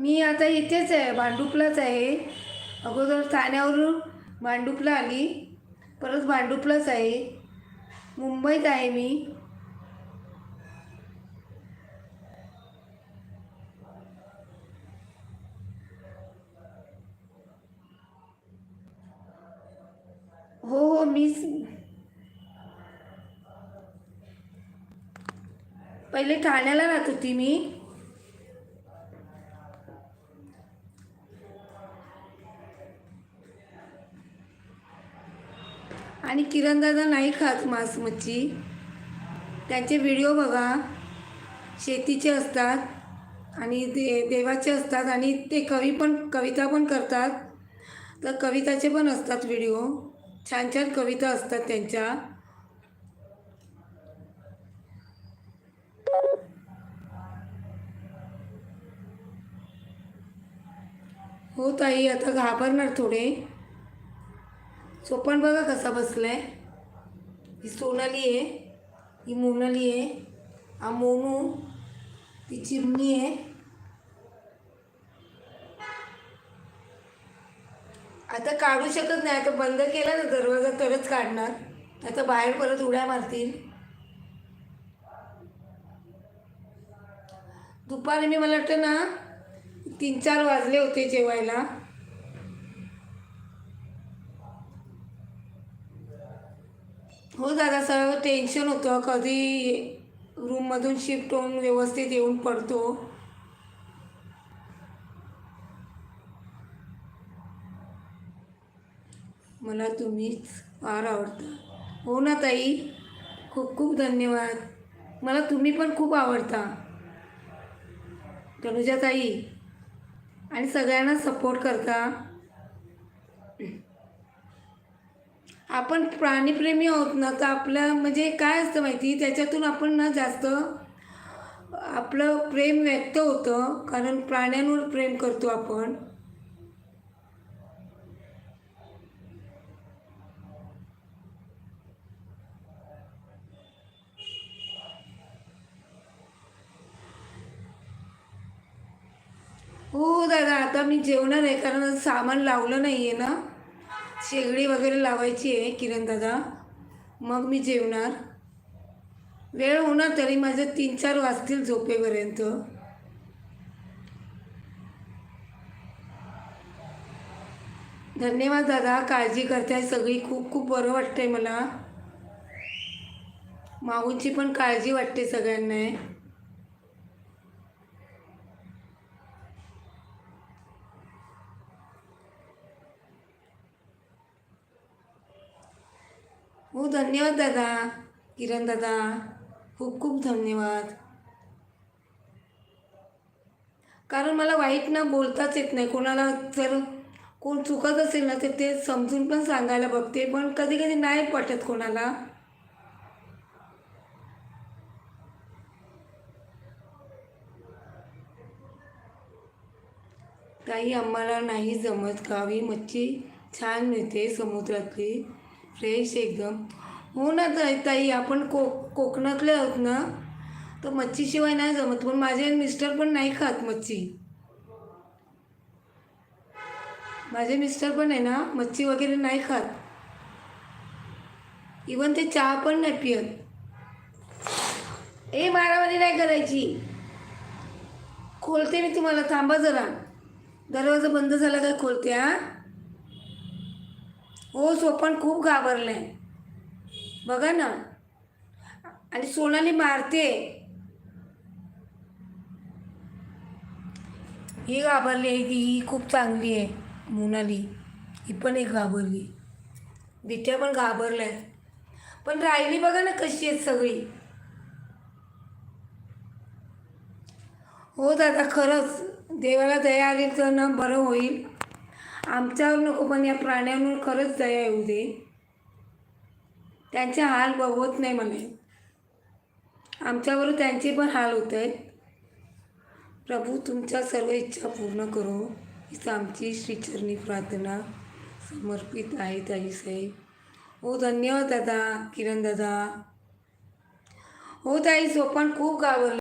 मी आता इथेच आहे भांडुपलाच आहे. अगोदर ठाण्यावरून भांडुपला आली परत भांडुपलाच आहे. मुंबईत आहे मी. हो हो मीच. पहिले ठाण्याला राहत होती मी. आणि किरणदादा नाही खात मांस मच्छी. त्यांचे व्हिडिओ बघा. शेतीचे असतात आणि दे देवाचे असतात आणि ते कवी पण कविता पण करतात. तर कविताचे पण असतात व्हिडिओ. छान छान कविता असतात त्यांच्या. हो ताई आता घाबरणार थोडे. सोपण बघा कसा बसलाय. ही सोनाली आहे ही मोनाली आहे हा मोनू ती चिमणी आहे. आता काढू शकत नाही आता बंद केला ना दरवाजा तरच काढणार. आता बाहेर परत उड्या मारतील. दुपारी मी मला वाटतं ना तीन चार वाजले होते जेवायला. हो दादा सगळं टेन्शन होतं. कधी रूममधून शिफ्ट होऊन व्यवस्थित येऊन पडतो. मला तुम्हीच फार आवडता. हो ना ताई? खूप खूप धन्यवाद. मला तुम्ही पण खूप आवडता. तनुजा ताई आणि सगळ्यांना सपोर्ट करता. आपण प्राणीप्रेमी आहोत ना तर आपलं म्हणजे काय असतं माहिती? त्याच्यातून आपण ना जास्त आपलं प्रेम व्यक्त होतं कारण प्राण्यांवर प्रेम करतो आपण. हो दादा आता मी जेवणार आहे कारण सामान लावलं नाही आहे ना. शेगडी वगैरे लावायची आहे किरण दादा. मग मी जेवणार. वेळ होणार तरी माझं तीन चार वाजतील झोपेपर्यंत. धन्यवाद दादा काळजी करताय सगळी. खूप खूप बरं वाटतंय मला. माऊंची पण काळजी वाटते सगळ्यांना हो धन्यवाद दादा. किरण दादा खूप खूप धन्यवाद. कारण मला वाईट ना बोलताच येत नाही. कोणाला जर कोण चुकत असेल ना तर ते समजून पण सांगायला बघते. पण कधी कधी नाही पटत कोणाला. काही आम्हाला नाही जमत गावी. मच्छी छान मिळते समुद्रातली. फ्रेश एकदम. हो ना ताई ताई आपण को कोकणातले आहोत ना? तर मच्छीशिवाय नाही जमत पण माझे मिस्टर पण नाही खात मच्छी. माझे मिस्टर पण आहे ना मच्छी वगैरे नाही खात. इवन ते चहा पण नाही पियत. ए मारामारी नाही करायची. खोलते मी तुम्हाला थांबा जरा. दरवाजा बंद झाला काय खोलते हा? हो सोपण खूप घाबरलं. आहे बघा ना. आणि सोनाली मारते. ही घाबरली आहे ती ही खूप चांगली आहे मोनाली. ही पण एक घाबरली. बिठ्या पण घाबरलं आहे पण राहिली बघा ना कशी आहेत सगळी. हो दादा खरंच देवाला दया आली तर ना बरं होईल. आमच्यावर नको पण या प्राण्यांवर खरंच दया येऊ दे. त्यांचे हाल बघवत नाही मला आमच्यावर त्यांचे पण हाल होत आहेत प्रभू तुमच्या सर्व इच्छा पूर्ण करो. हीच आमची श्रीचरणी प्रार्थना समर्पित आहे ताई साहेब हो धन्यवाद दादा किरण दादा. हो ताई सोपण खूप गावरलं